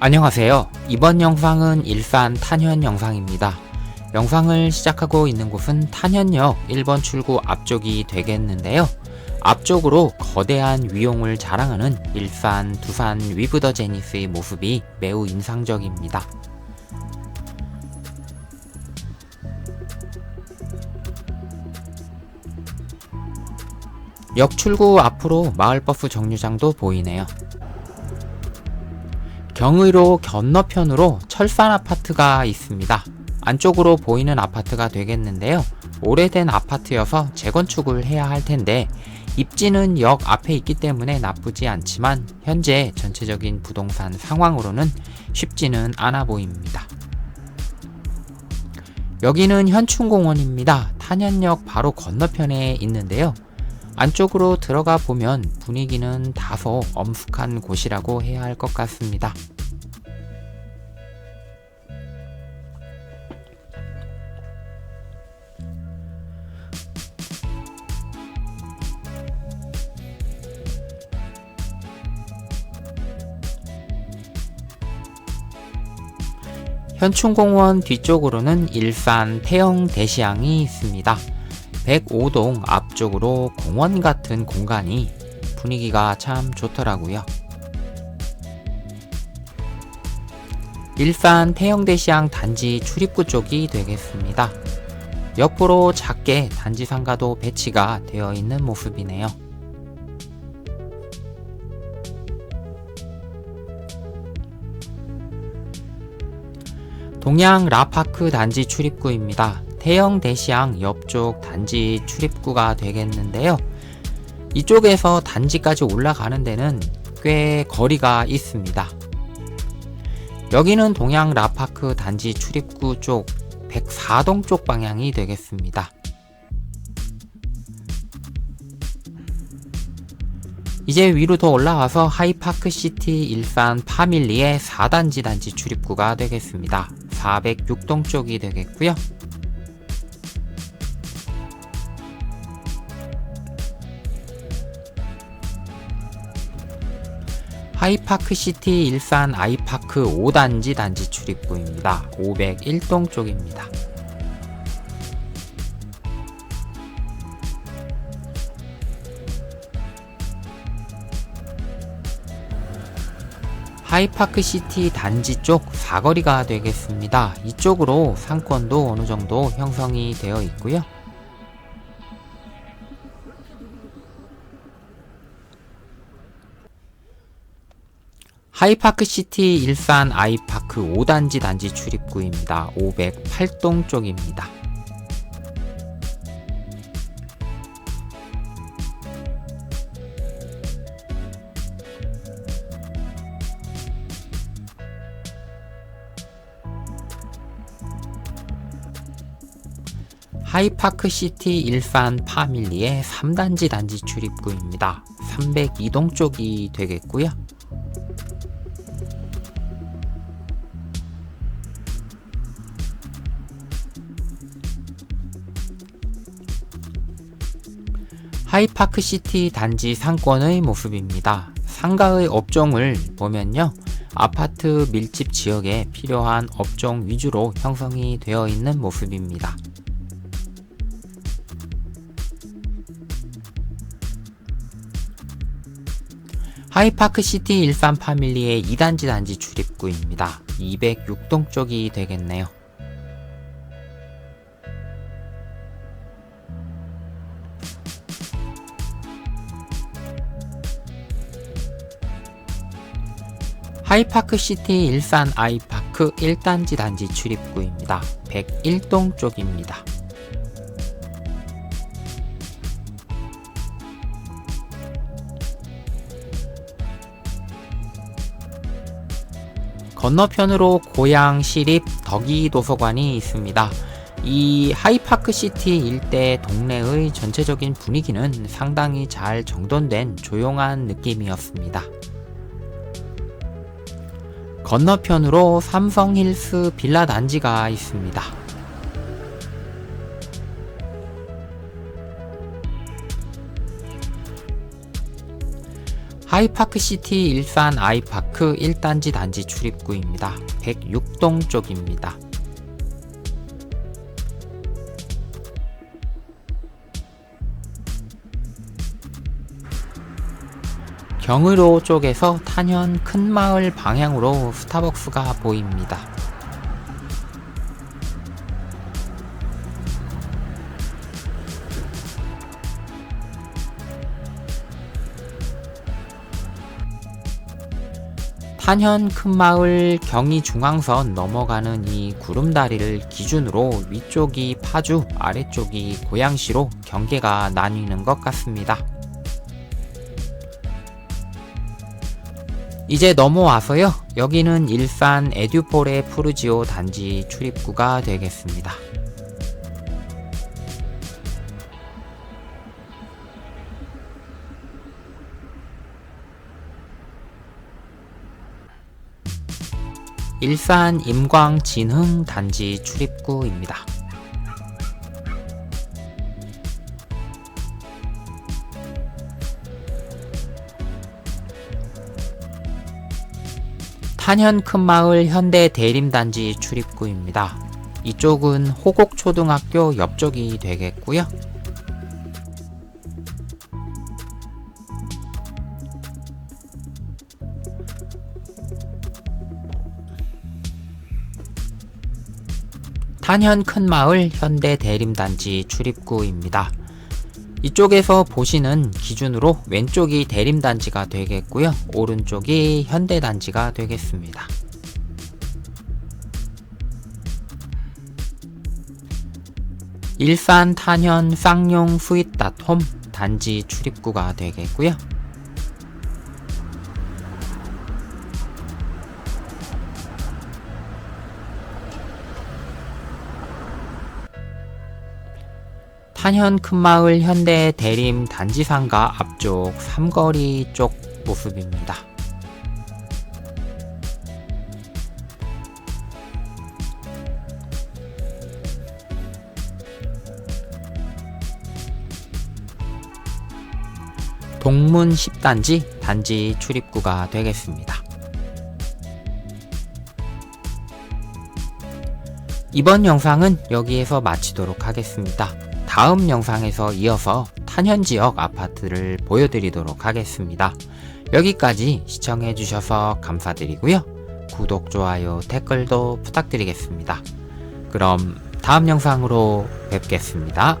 안녕하세요. 이번 영상은 일산 탄현 영상입니다. 영상을 시작하고 있는 곳은 탄현역 1번 출구 앞쪽이 되겠는데요. 앞쪽으로 거대한 위용을 자랑하는 일산 두산 위브 더 제니스의 모습이 매우 인상적입니다. 역 출구 앞으로 마을버스 정류장도 보이네요. 경의로 건너편으로 철산 아파트가 있습니다. 안쪽으로 보이는 아파트가 되겠는데요. 오래된 아파트여서 재건축을 해야 할 텐데 입지는 역 앞에 있기 때문에 나쁘지 않지만 현재 전체적인 부동산 상황으로는 쉽지는 않아 보입니다. 여기는 현충공원입니다. 탄현역 바로 건너편에 있는데요. 안쪽으로 들어가 보면 분위기는 다소 엄숙한 곳이라고 해야 할 것 같습니다. 현충공원 뒤쪽으로는 일산 태영 대시양이 있습니다. 105동 앞쪽으로 공원 같은 공간이 분위기가 참 좋더라고요. 일산 태영대시양 단지 출입구 쪽이 되겠습니다. 옆으로 작게 단지 상가도 배치가 되어 있는 모습이네요. 동양 라파크 단지 출입구입니다. 태영 대시양 옆쪽 단지 출입구가 되겠는데요. 이쪽에서 단지까지 올라가는 데는 꽤 거리가 있습니다. 여기는 동양 라파크 단지 출입구 쪽 104동 쪽 방향이 되겠습니다. 이제 위로 더 올라와서 하이파크 시티 일산 파밀리의 4단지 단지 출입구가 되겠습니다. 406동 쪽이 되겠고요. 하이파크 시티 일산 아이파크 5단지 단지 출입구입니다. 501동 쪽입니다. 하이파크 시티 단지 쪽 사거리가 되겠습니다. 이쪽으로 상권도 어느 정도 형성이 되어 있고요. 하이파크 시티 일산 아이파크 5단지 단지 출입구입니다. 508동 쪽입니다. 하이파크 시티 일산 파밀리의 3단지 단지 출입구입니다. 302동 쪽이 되겠고요. 하이파크 시티 단지 상권의 모습입니다. 상가의 업종을 보면요. 아파트 밀집 지역에 필요한 업종 위주로 형성이 되어 있는 모습입니다. 하이파크 시티 일산 파밀리의 2단지 단지 출입구입니다. 206동 쪽이 되겠네요. 하이파크 시티 일산 아이파크 1단지 단지 출입구입니다. 101동 쪽입니다. 건너편으로 고양 시립 덕이 도서관이 있습니다. 이 하이파크 시티 일대 동네의 전체적인 분위기는 상당히 잘 정돈된 조용한 느낌이었습니다. 건너편으로 삼성힐스 빌라 단지가 있습니다. 아이파크시티 일산 아이파크 1단지 단지 출입구입니다. 106동 쪽입니다. 경의로 쪽에서 탄현 큰마을 방향으로 스타벅스가 보입니다. 탄현 큰마을 경의중앙선 넘어가는 이 구름다리를 기준으로 위쪽이 파주, 아래쪽이 고양시로 경계가 나뉘는 것 같습니다. 이제 넘어와서요. 여기는 일산 에듀폴의 푸르지오 단지 출입구가 되겠습니다. 일산 임광 진흥 단지 출입구입니다. 탄현 큰마을 현대 대림단지 출입구입니다. 이쪽은 호곡초등학교 옆쪽이 되겠고요. 탄현 큰마을 현대 대림단지 출입구입니다. 이쪽에서 보시는 기준으로 왼쪽이 대림단지가 되겠고요. 오른쪽이 현대단지가 되겠습니다. 일산 탄현 쌍용 스윗닷홈 단지 출입구가 되겠고요. 탄현 큰마을 현대 대림 단지상가 앞쪽 삼거리 쪽 모습입니다. 동문 10단지 단지 출입구가 되겠습니다. 이번 영상은 여기에서 마치도록 하겠습니다. 다음 영상에서 이어서 탄현 지역 아파트를 보여드리도록 하겠습니다. 여기까지 시청해주셔서 감사드리고요. 구독, 좋아요, 댓글도 부탁드리겠습니다. 그럼 다음 영상으로 뵙겠습니다.